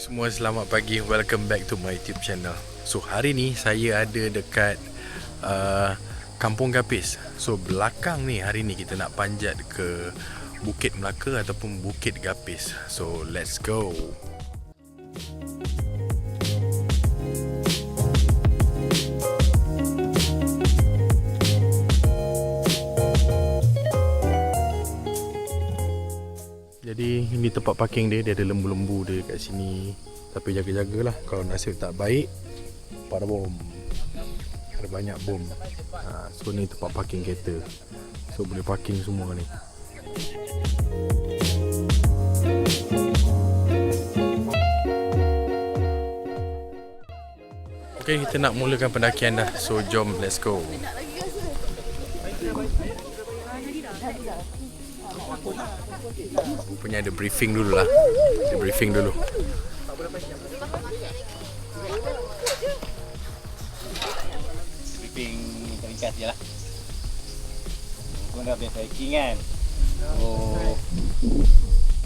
Semua, selamat pagi. Welcome back to my YouTube channel. So, hari ni saya ada dekat uh, Kampung Gapis. So, belakang ni hari ni kita nak panjat ke Bukit Melaka ataupun Bukit Gapis. So, let's go. Tempat parking dia Dia ada lembu-lembu dia kat sini. Tapi jaga-jagalah Kalau nasib tak baik Pada bom. Ada banyak bom. Ha, So ni tempat parking kereta. So boleh parking semua ni. Okay kita nak mulakan pendakian dah. So jom let's go Punya ada briefing dulu lah Ada briefing dulu. Briefing ringkas je lah. Kau dah biasa hiking kan? Oh.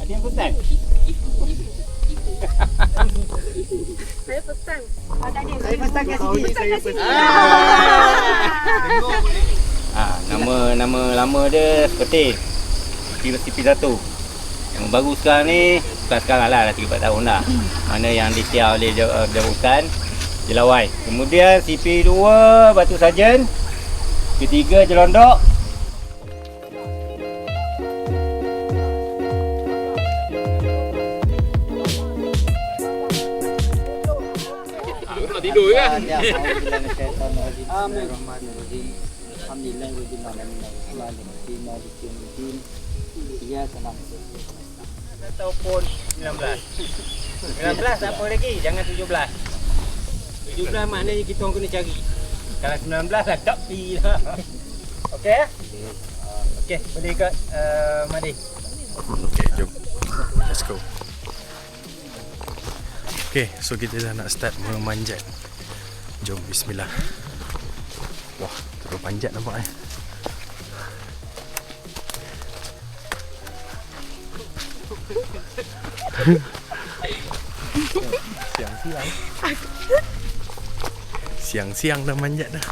Ada yang pesan? Saya pesan. Saya pesan kat sini Saya pesan. Ah, nama nama lama dia seperti CP CP1 Yang baru sekarang ni Bukan sekarang lah dah 3-4 tahun dah Mana yang ditiar oleh jaw- uh, jawatan Jelawai Kemudian CP2 Batu Sarjan Ketiga Jelondok tidur kan? Ataupun 19 19 tak apa lagi? Jangan 17 17 maknanya kita orang kena cari? Kalau 19 lah tak pi lah. Okey ya? Okey boleh ikut uh, Madi. Okay jom. Let's go. Okay so kita dah nak start memanjat. Jom bismillah. Wah terlalu panjat nampak eh Siang-siang Siang-siang dah manjat dah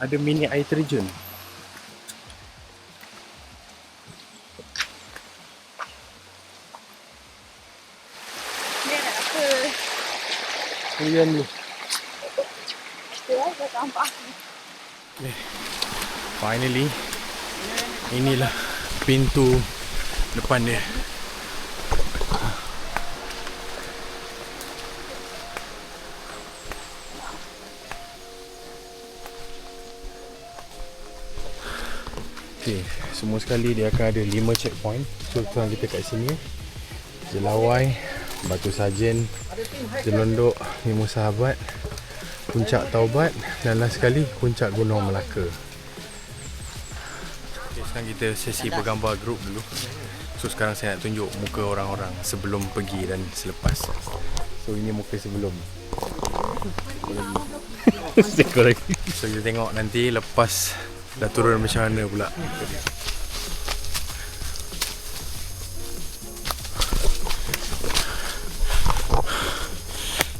Ada mini air terjun Dia nak apa? Hujan ni Dia dah tampak. Finally Inilah pintu depan dia. Okay, semua sekali dia akan ada 5 checkpoint. So sekarang kita kat sini. Jelawai, Batu Sarjen, Jelondok, Lima Sahabat Puncak Taubat dan last sekali Puncak Gunung Melaka. Okay, sekarang kita sesi bergambar grup dulu. So sekarang saya nak tunjuk muka orang-orang sebelum pergi dan selepas. So ini muka sebelum. Sekor lagi. So kita tengok nanti lepas dah turun macam mana pula.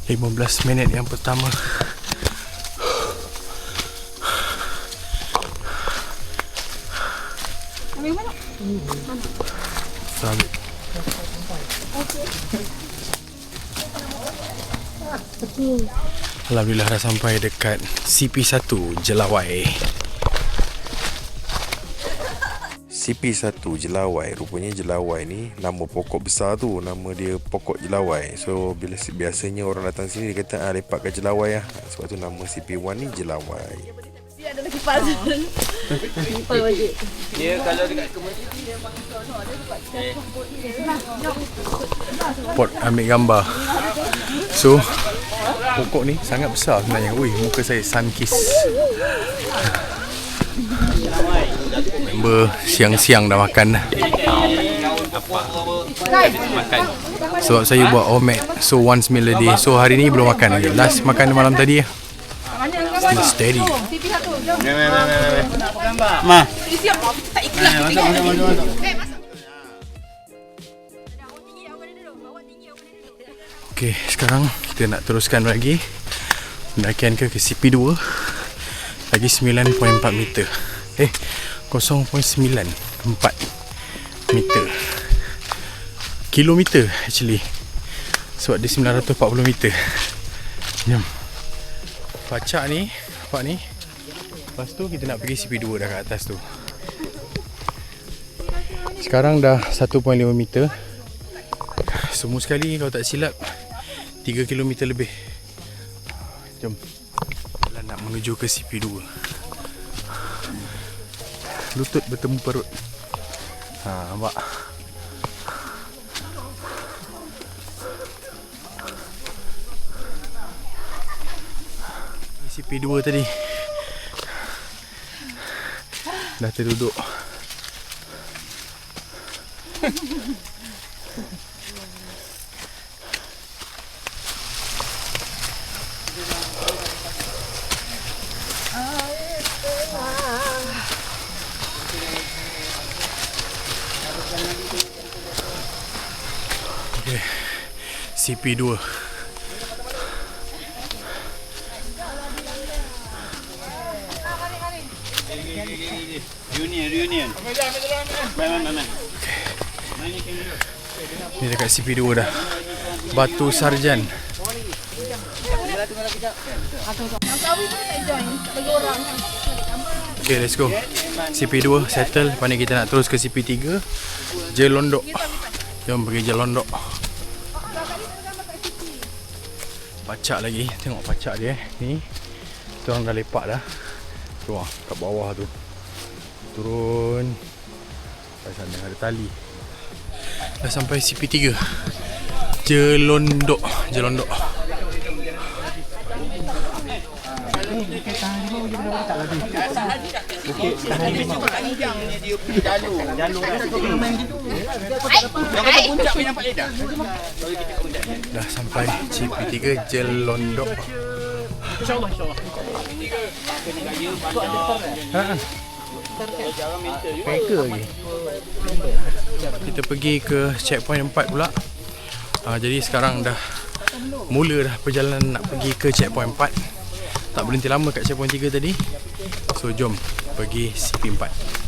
Lima belas minit yang pertama Alhamdulillah dah sampai dekat CP1 Jelawai. CP1 Jelawai. Rupanya Jelawai ni Nama pokok besar tu. Nama dia pokok Jelawai. So bila biasanya orang datang sini Dia kata ah, lepak kat Jelawai lah Sebab tu nama CP1 ni Jelawai ada lagi puzzle. Simple wajib. Dia kalau dekat Pot ambil gambar. So Pokok ni sangat besar sebenarnya. Ui muka saya sun kiss Member siang-siang dah makan. Dah Sebab saya buat omelette. So once meal a day So hari ni belum makan lagi. Last makan malam tadi lah Still steady. Jom. Ma. Isi apa? Tak ikhlas. Masuk, masuk, masuk, masuk. Eh. Okay, sekarang kita nak teruskan lagi pendakian ke ke CP2 lagi 9.4 meter. Eh, 0.94 meter. Kilometer actually. Sebab dia 940 meter. Jom. Pacak ni, nampak ni. Lepas tu kita nak pergi CP2 dah kat atas tu. Sekarang dah 1.5 meter. Semua sekali kalau tak silap 3 km lebih. Jom. Lah nak menuju ke CP2. Lutut bertemu perut. Ha, nampak? CP2 tadi. Dah terduduk. CP2 Reunion, reunion. Baik, baik, baik. Ni dekat CP2 dah. Batu Sarjan. Okay let's go. CP2 settle. Lepas ni kita nak terus ke CP3 Jelondok Jom pergi Jelondok Pacak lagi. Tengok pacak dia eh. Ni Kita orang dah lepak dah. Tu ah, kat bawah tu. Turun. Sampai sana ada tali Dah sampai CP3 Jelondok Jelondok. Dah sampai CP3 Jelondok. Ha. Mereka lagi. Kita pergi ke checkpoint 4 pula. Uh, Jadi sekarang dah Mula dah perjalanan nak pergi ke checkpoint 4 Tak berhenti lama kat checkpoint 3 tadi. So jom pergi CP4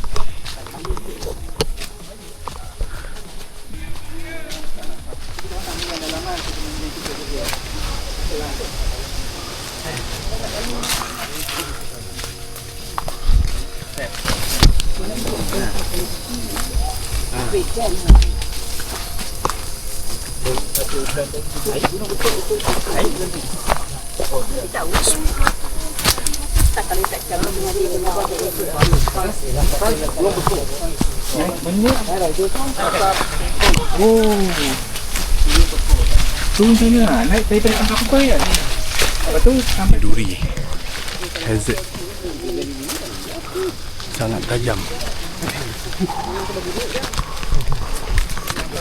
Duri Hazard Sangat tajam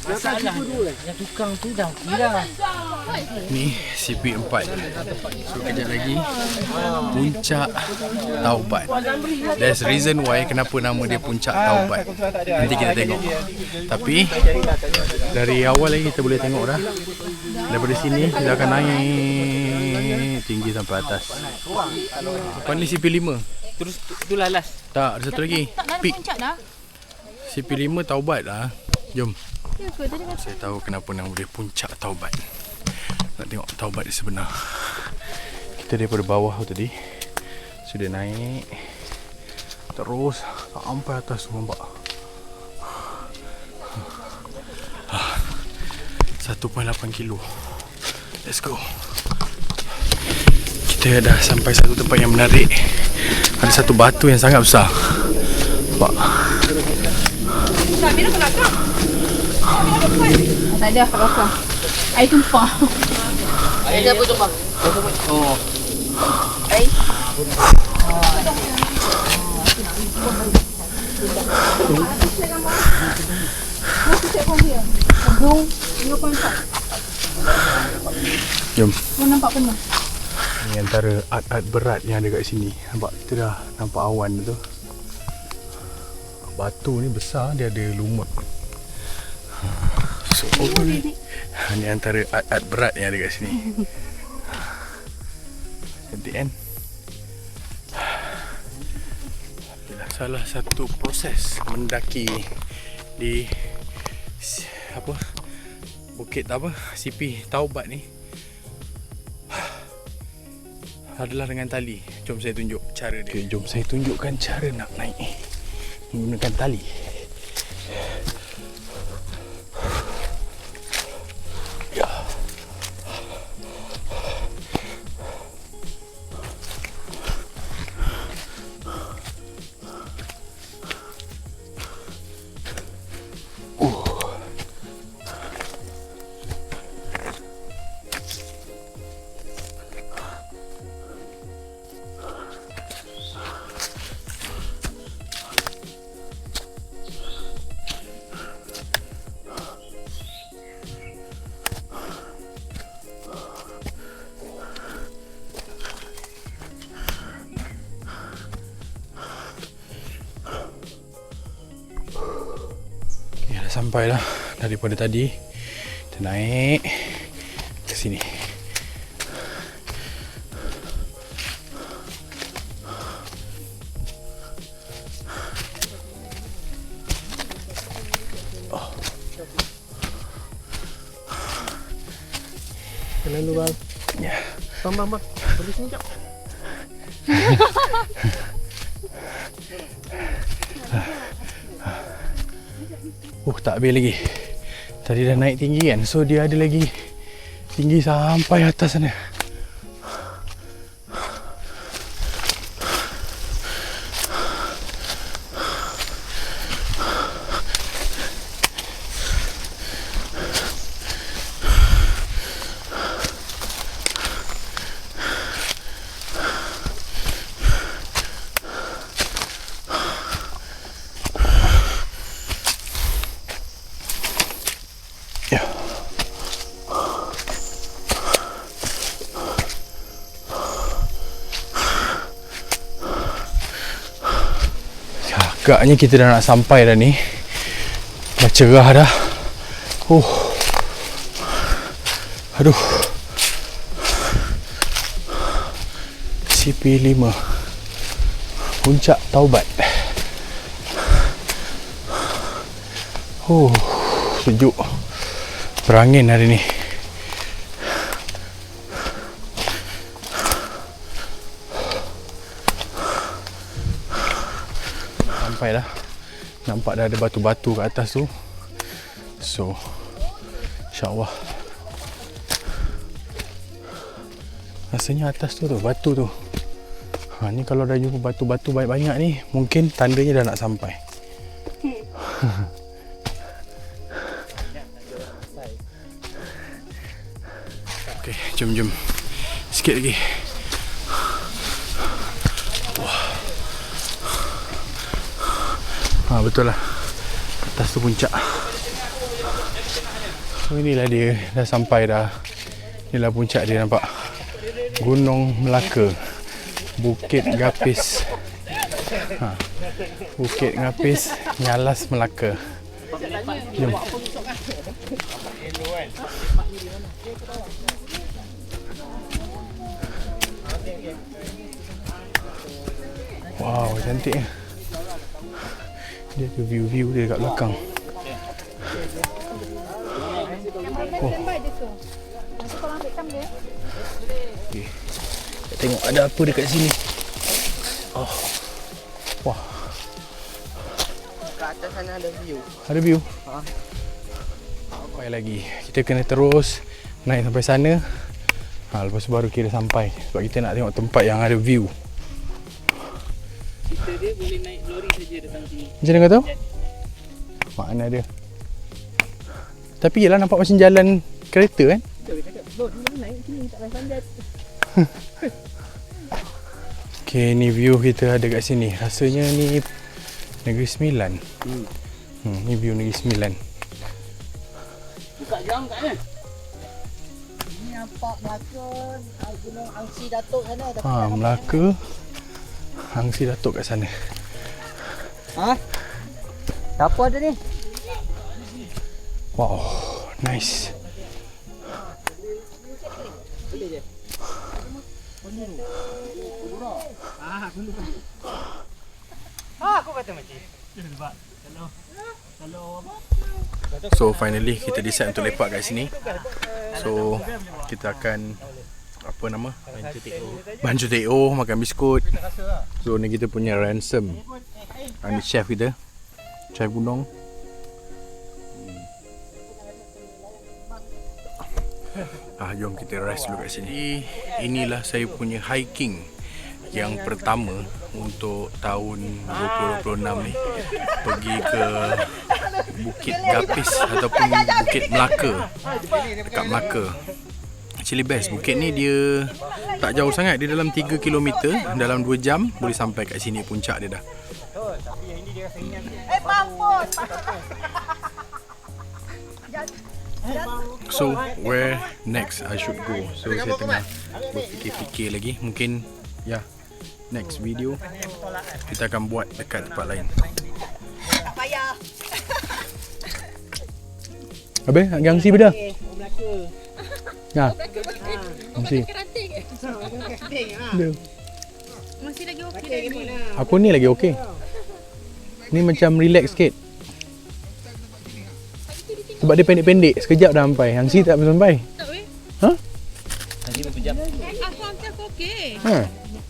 Ni CP4 So kejap lagi. Puncak Taubat. There's reason why Kenapa nama dia Puncak Taubat. Nanti kita tengok. Tapi Dari awal lagi kita boleh tengok dah. Daripada sini Kita akan naik Tinggi sampai atas. Apa ni CP5 Terus itulah last. Tak ada satu lagi. Tak nak Peak. puncak dah. CP5 Taubat lah. Jom Ya ke? Tadi Saya tahu kenapa nama dia Puncak Taubat. Nak tengok Taubat di sebenar. Kita daripada bawah tadi Sudah naik Terus Sampai atas nampak? 1.8 kilo. Let's go. Kita dah sampai satu tempat yang menarik. Ada satu batu yang sangat besar. Nampak? Tak, belakang. Tak ada kat belakang. Air tumpah. Ada apa coba? Oh. Jom. Kau nampak penuh. Ni antara art-art berat yang ada kat sini. Nampak kita dah nampak awan tu. Batu ni besar dia ada lumut. So, ni antara art-art berat yang ada kat sini. Cantik kan? Salah satu proses mendaki di apa bukit apa CP Taubat ni adalah dengan tali. Jom saya tunjuk cara dia. Okay, jom saya tunjukkan cara nak naik menggunakan tali. Daripada tadi. Kita naik ke sini. Lalu bang. Ya. Bang bang bang. Pergi sini jap. Oh, tak habis lagi. Tadi dah naik tinggi kan. So dia ada lagi tinggi sampai atas sana. Ya. Agaknya kita dah nak sampai dah ni. Dah cerah dah. Oh. Aduh. CP5 Puncak Taubat Oh, sejuk Berangin hari ni Sampai dah Nampak dah ada batu-batu kat atas tu. So InsyaAllah. Rasanya atas tu tu Batu tu. Ha, Ni kalau dah jumpa batu-batu banyak-banyak ni Mungkin tandanya dah nak sampai. Okay, jom jom. Sikit lagi. Ha, betul lah. Atas tu puncak. So inilah dia dah sampai dah. Inilah puncak dia nampak. Gunung Melaka. Bukit Gapis. Ha. Bukit Gapis Nyalas Melaka. Jom. Wow, cantik eh. Dia ada view-view dia kat belakang. Oh. Okay. Kita tengok ada apa dekat sini. Oh. Wah, Kat atas sana ada view. ada view. Sampai lagi. Kita kena terus naik sampai sana. Ha, lepas tu baru kira sampai. Sebab kita nak tengok tempat yang ada view. Kita dia boleh naik lori saja datang sini. Macam mana kau tahu? Mana dia? Tapi yelah nampak macam jalan kereta kan? Okay, ni view kita ada kat sini. Rasanya ni Negeri Sembilan. Hmm. Hmm, ni view Negeri Sembilan. Buka jam kat ni. Ni nampak Melaka ah, Gunung Angsi Datuk sana tapi Ha, Melaka. Hangsi Datuk kat sana. Ha? Siapa ada ni? Wow, nice. So finally kita decide untuk lepak kat sini. So kita akan apa nama? Bancu teo, makan biskut. So ni kita punya ransom. Ah, Ni chef kita. Chef Gunung. Ah, jom kita rest dulu kat sini. Inilah saya punya hiking yang pertama untuk tahun 2026 ni. Pergi ke Bukit Gapis ataupun Bukit Melaka. Dekat Melaka. Actually best. Bukit ni dia tak jauh sangat. Dia dalam 3 km. Dalam 2 jam boleh sampai kat sini puncak dia dah. So where next I should go So saya tengah berfikir-fikir lagi Mungkin Ya yeah, Next video Kita akan buat dekat tempat lain Tak payah. Habis? Gangsi beda? Ya Gangsi Ada. Masih lagi okey. Aku ni lagi okey Ni macam relax sikit Sebab dia pendek-pendek Sekejap dah sampai Yang si tak sampai Tak weh. Ha? Aku hantar aku okey. Ha?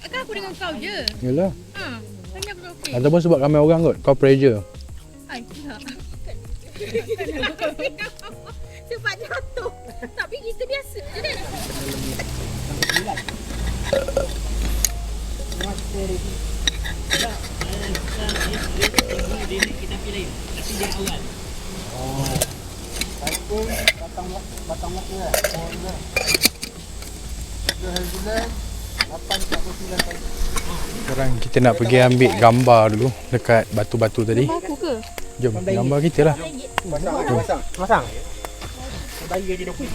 Kan aku dengan kau je. Yalah Ha. Tanya aku okey. Ataupun sebab ramai orang kot Kau pressure Ai, tak. Sebab jatuh. Tapi kita biasa je kan. Batang batang Melaka lah. Pohon dia. Tiga hari bulan 849 tahun. Sekarang kita nak pergi ambil gambar dulu Dekat batu-batu tadi Aku ke? Jom gambar kita lah Pasang. Pasang. Pasang. Bagi gaji 20.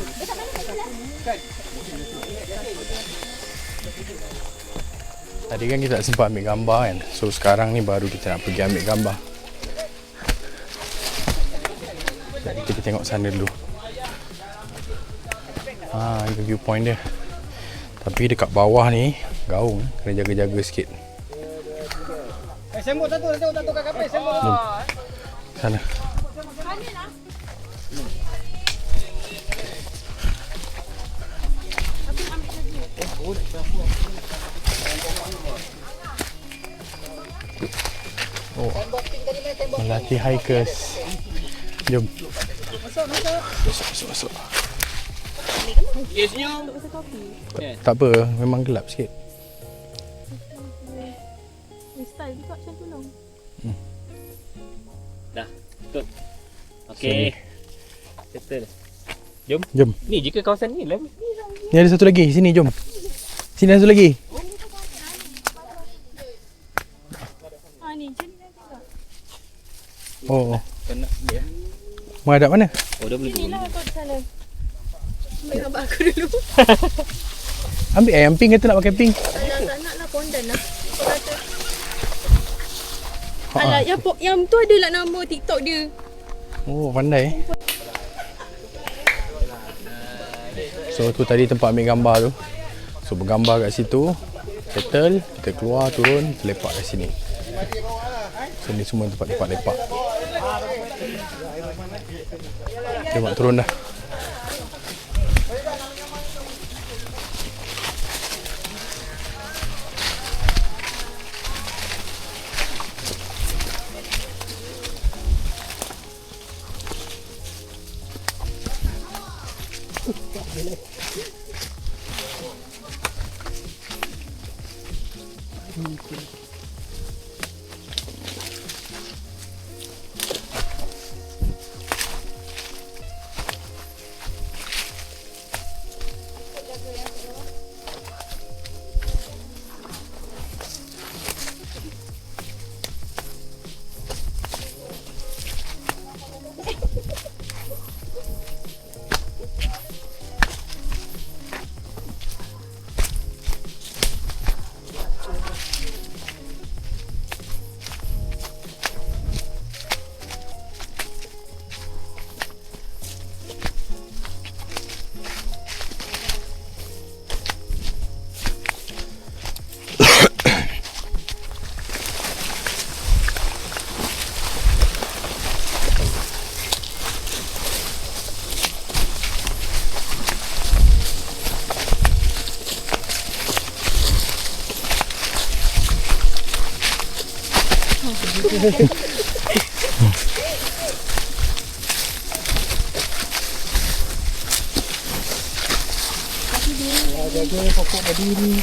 Tadi kan kita tak sempat ambil gambar kan So sekarang ni baru kita nak pergi ambil gambar Jadi kita tengok sana dulu. Ha, ini viewpoint dia. Tapi dekat bawah ni Gaung. Kena jaga-jaga sikit. Eh, sembut satu, sembut satu kat kapal, sembut. Sana. Oh, melatih hikers. Jom. Masuk, masuk, masuk. Eh, senyum. Tak apa, memang gelap sikit. Ni style juga macam tu long. Dah. Betul. Okey. Settle. Jom. Jom. Ni jika kawasan ni lah. Ni ada satu lagi. Sini, jom. Sini ada satu lagi. Ha tak? Oh, oh. Kena dia. Menghadap mana? Oh, dah boleh Ni lah kau di sana. Ambil gambar aku dulu. Ambil eh, yang pink kata nak pakai pink. Alah, tak nak lah pondan lah. Kau kata. Alah, yang, po- yang tu ada lah nama TikTok dia. Oh, pandai. So, tu tadi tempat ambil gambar tu. So, bergambar kat situ. Settle, kita keluar, turun, kita lepak kat sini. So, ni semua tempat-tempat lepak. Tengok turun dah. เดี๋ยวเดี๋ยวพอพอดีนี่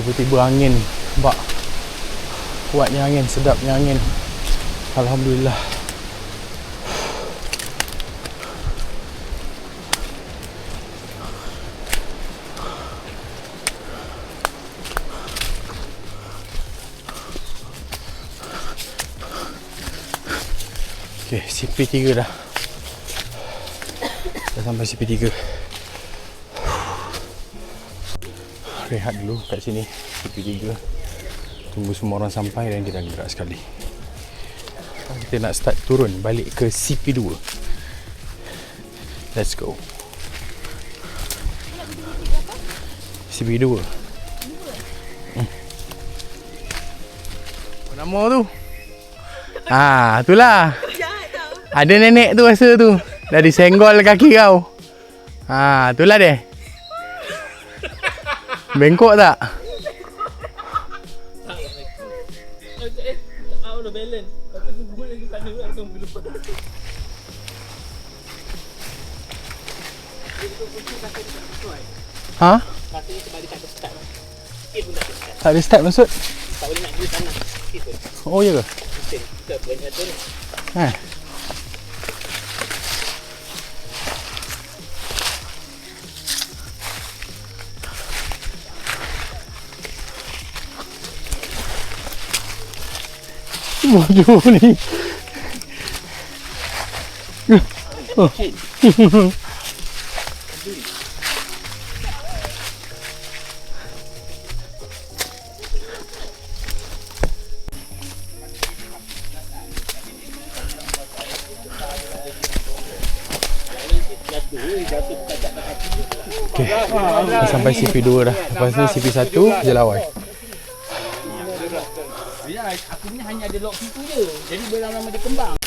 tiba-tiba angin. Nampak? Kuatnya angin, sedapnya angin. Alhamdulillah. Okay, CP3 dah. Dah sampai CP3. Rehat dulu kat sini. CP3 tunggu semua orang sampai dan kita gerak sekali. Kita nak start turun balik ke CP2 let's go. CP2 hmm. Apa nama tu? Ah, itulah. Ada nenek tu rasa tu. Dah disenggol kaki kau. Ah, itulah dia Bengkok tak? Out of balance. Lepas tu gol lagi sana pula aku lupa. Ha? Rasanya sebab dia tak ada start. Sikit pun tak ada start. Tak ada start maksud? Tak boleh nak. Sikit pun. Oh ya ke? Mesin. Ni. Bodoh ni. Okay. Dah sampai CP2 dah. Lepas ni CP1 Jelawai. Ya, hanya ada lock situ je. Jadi boleh lama dia kembang.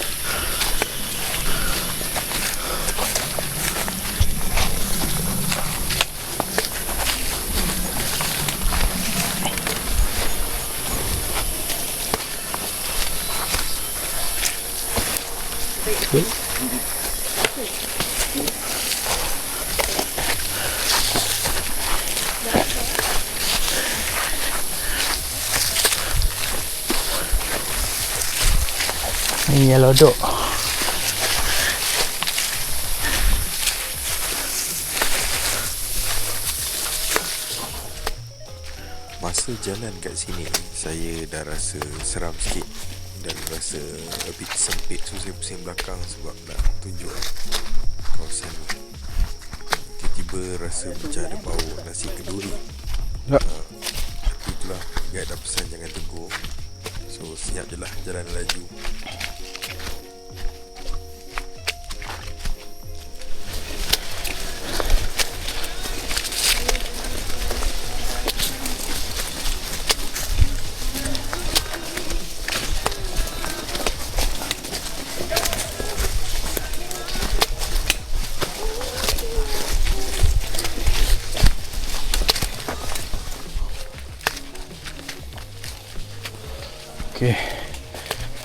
punya lodok Masa jalan kat sini Saya dah rasa seram sikit Dan rasa a bit sempit So saya pusing belakang sebab nak tunjuk Kawasan. Ni Tiba-tiba rasa macam ada bau nasi keduri Tak ya. ah, Tapi itulah Guide ada pesan jangan tegur. So siap je lah jalan laju.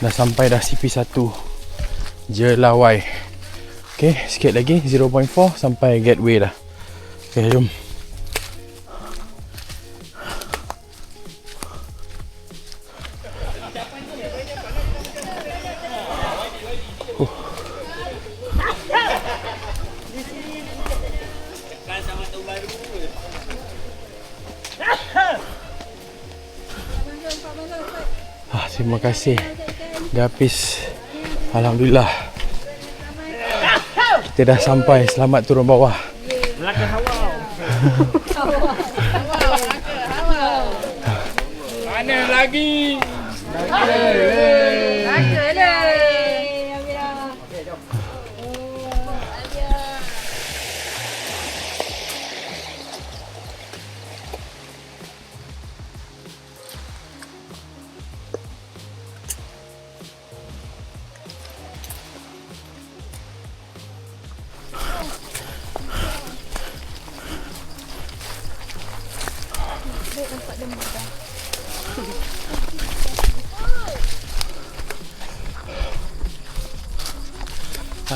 Dah sampai dah CP1 Jelawai Okay sikit lagi. 0.4 sampai gateway dah. Okay jom. Ah, terima kasih. Dah habis. Alhamdulillah. Kita dah sampai. Selamat turun bawah. Raga lah.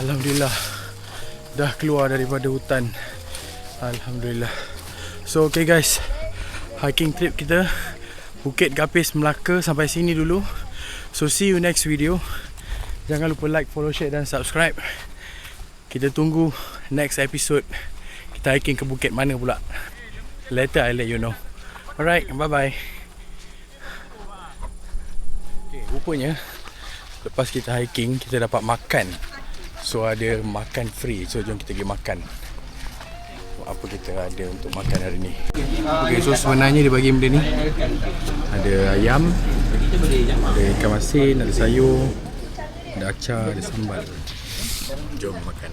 Alhamdulillah. Dah keluar daripada hutan. Alhamdulillah. So okay guys. Hiking trip kita Bukit Gapis Melaka sampai sini dulu. So see you next video. Jangan lupa like, follow, share dan subscribe. Kita tunggu next episode. Kita hiking ke bukit mana pula. Later I let you know. Alright, bye bye. Okay, rupanya lepas kita hiking kita dapat makan. So ada makan free. So jom kita pergi makan. Apa kita ada untuk makan hari ni. Okay, so sebenarnya dia bagi benda ni. Ada ayam, ada ikan masin, ada sayur, ada acar, ada sambal. Jom makan.